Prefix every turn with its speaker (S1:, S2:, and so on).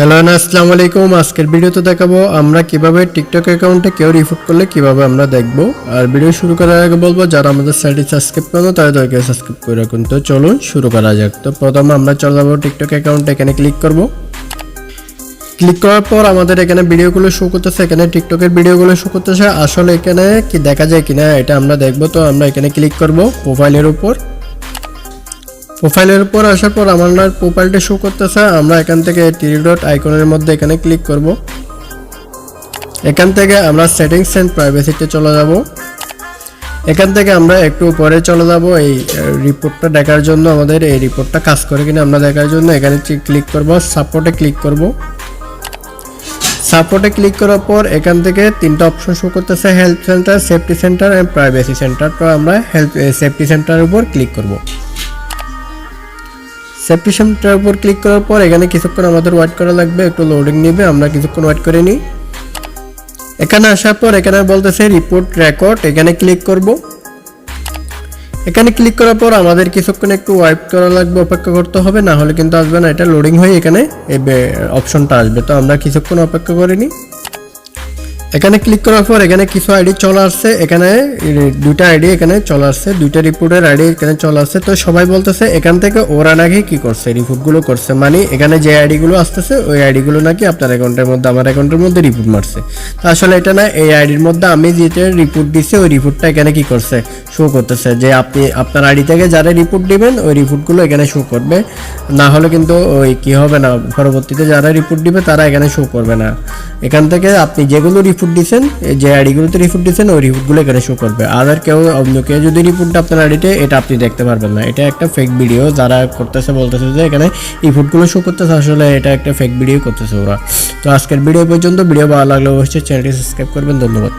S1: Hello না আসসালামু আলাইকুম আজকের ভিডিওতে দেখাবো আমরা কীভাবে টিকটক অ্যাকাউন্টে কেউ রিপোর্ট করলে কীভাবে আমরা দেখব। আর ভিডিও শুরু করার আগে বলব, যারা আমাদের সাইটে সাবস্ক্রাইব করো তারা দরকার সাবস্ক্রাইব করে রাখুন। তো চলুন শুরু করা যাক। তো প্রথমে আমরা চলে যাব টিকটক অ্যাকাউন্টে এখানে ক্লিক করব। ক্লিক করার পর আমাদের এখানে ভিডিওগুলো শো করতেছে। এখানে টিকটকের ভিডিওগুলো শো করতেছে। আসলে এখানে কি দেখা যায় কিনা, এটা আমরা দেখব। তো আমরা এখানে ক্লিক করব প্রোফাইলের উপর। প্রোফাইলের উপর আসার পর আমার প্রোফাইলটা শো করতেছে, আমরা এখান থেকে থ্রি ডট আইকনের মধ্যে এখানে ক্লিক করব। এখান থেকে আমরা সেটিংস অ্যান্ড প্রাইভেসিতে চলে যাব। এখান থেকে আমরা একটু উপরে চলে যাব, এই রিপোর্টটা দেখার জন্য আমাদের এই রিপোর্টটা কাজ করে কিনা আমরা দেখার জন্য এখানে ক্লিক করব সাপোর্টে ক্লিক করব। সাপোর্টে ক্লিক করার পর এখান থেকে তিনটা অপশন শো করতেছে health center safety center and privacy center তো আমরা হেলথ সেফটি সেন্টারের উপর ক্লিক করব। সেন্টারের উপর ক্লিক করার পর এখানে কিছুক্ষণ আমাদের ওয়েট করা লাগবে, একটু লোডিং নেবে, আমরা কিছুক্ষণ ওয়েট করে নিই। এখানে আসার পর এখানে বলতেছে রিপোর্ট রেকর্ড এখানে ক্লিক করব। এখানে ক্লিক করার পর আমাদের কিছুক্ষণ একটু ওয়াইপ করা লাগবে, অপেক্ষা করতে হবে, না হলে কিন্তু আসবে না, এটা লোডিং হয়ে এখানে এই অপশনটা আসবে, তো আমরা কিছুক্ষণ অপেক্ষা করে নিই। এখানে ক্লিক করার পর এখানে কিছু আইডি চলে আসছে, এখানে দুইটা আইডি এখানে চলে আসছে, দুইটা রিপোর্টের আইডি এখানে চলে আসছে। তো সবাই বলতেছে, এখান থেকে ওরা নাকি কি করছে? রিপোর্টগুলো করছে। মানে এখানে যে আইডিগুলো আসতেছে, ওই আইডিগুলো নাকি আপনার অ্যাকাউন্টের মধ্যে, আমার অ্যাকাউন্টের মধ্যে রিপোর্ট মারছে। তো আসলে এটা না, এই আইডির মধ্যে আমি যেটা রিপোর্ট দিছি, ওই রিপোর্টটা এখানে কি করছে? শো করতেছে যে আপনি, আপনার আইডি থেকে যারা রিপোর্ট দিবেন, ওই রিপোর্টগুলো এখানে শো করবে। না হলে কিন্তু ওই কি হবে না, পরবর্তীতে যারা রিপোর্ট দিবে, তারা এখানে শো করবে না। এখান থেকে আপনি যেগুলো রিপোর্ট দিচ্ছেন যে আইডিগুলোতে রিপোর্ট দিচ্ছেন ওই রিপোর্টগুলো এখানে শো করবে। আর কেউ অন্য কেউ যদি রিপোর্টটা আপনার আইডিতে এটা আপনি দেখতে পারবেন না। এটা একটা ফেক ভিডিও যারা করতেছে, বলতেছে যে এখানে রিপোর্টগুলো শো করতেছে, আসলে এটা একটা ফেক ভিডিও করতেছে ওরা। তো আজকের ভিডিও পর্যন্ত ভিডিও ভালো লাগলে অবশ্যই চ্যানেলটি সাবস্ক্রাইব করবেন, ধন্যবাদ।